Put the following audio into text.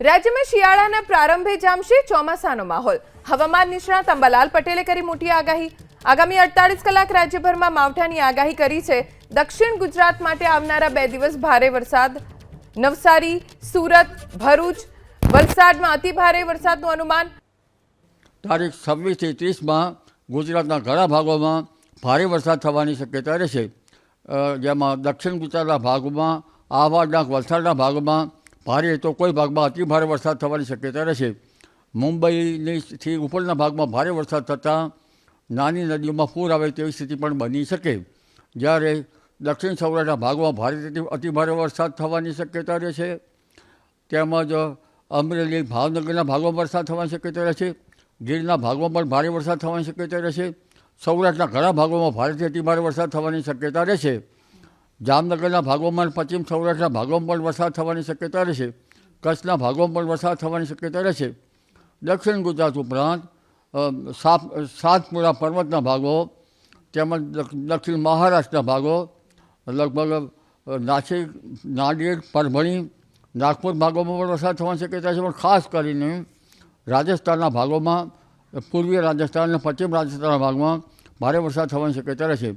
રાજ્યમાં શિયાળાના પ્રારંભે જામશે ચોમાસાનો માહોલ. હવામાન નિષ્ણાત અંબાલાલ પટેલે કરી મોટી આગાહી. આગામી અડતાલીસ કલાક રાજ્યભરમાં માવઠાની આગાહી કરી છે. દક્ષિણ ગુજરાત માટે આવનારા બે દિવસ ભારે વરસાદ. નવસારી, સુરત, ભરૂચ, વલસાડમાં અતિ ભારે વરસાદનું અનુમાન. તારીખ છવ્વીસથી ત્રીસમાં ગુજરાતના ઘણા ભાગોમાં ભારે વરસાદ થવાની શક્યતા રહેશે. જેમાં દક્ષિણ ગુજરાતના ભાગોમાં, આહવા ડાંગ વલસાડના ભાગોમાં ભારે તો કોઈ ભાગમાં અતિ ભારે વરસાદ થવાની શક્યતા રહેશે. મુંબઈની થી ઉપરના ભાગમાં ભારે વરસાદ થતાં નાની નદીઓમાં પૂર આવે તેવી સ્થિતિ પણ બની શકે. જ્યારે દક્ષિણ સૌરાષ્ટ્રના ભાગોમાં ભારે અતિ ભારે વરસાદ થવાની શક્યતા રહેશે. તેમજ અમરેલી ભાવનગરના ભાગોમાં વરસાદ થવાની શક્યતા રહેશે. ગીરના ભાગોમાં પણ ભારે વરસાદ થવાની શક્યતા રહેશે. સૌરાષ્ટ્રના ઘણા ભાગોમાં ભારેથી અતિ ભારે વરસાદ થવાની શક્યતા રહેશે. જામનગરના ભાગોમાં પશ્ચિમ સૌરાષ્ટ્રના ભાગોમાં પણ વરસાદ થવાની શક્યતા રહેશે. કચ્છના ભાગોમાં પણ વરસાદ થવાની શક્યતા રહેશે. દક્ષિણ ગુજરાત ઉપરાંત સાપ, સાતપુરા પર્વતના ભાગો, તેમજ દક્ષિણ મહારાષ્ટ્રના ભાગો, લગભગ નાસિક, નાંદેડ, પરભણી, નાગપુર ભાગોમાં પણ વરસાદ થવાની શક્યતા છે. પણ ખાસ કરીને રાજસ્થાનના ભાગોમાં, પૂર્વીય રાજસ્થાન અને પશ્ચિમ રાજસ્થાનના ભાગમાં ભારે વરસાદ થવાની શક્યતા રહેશે.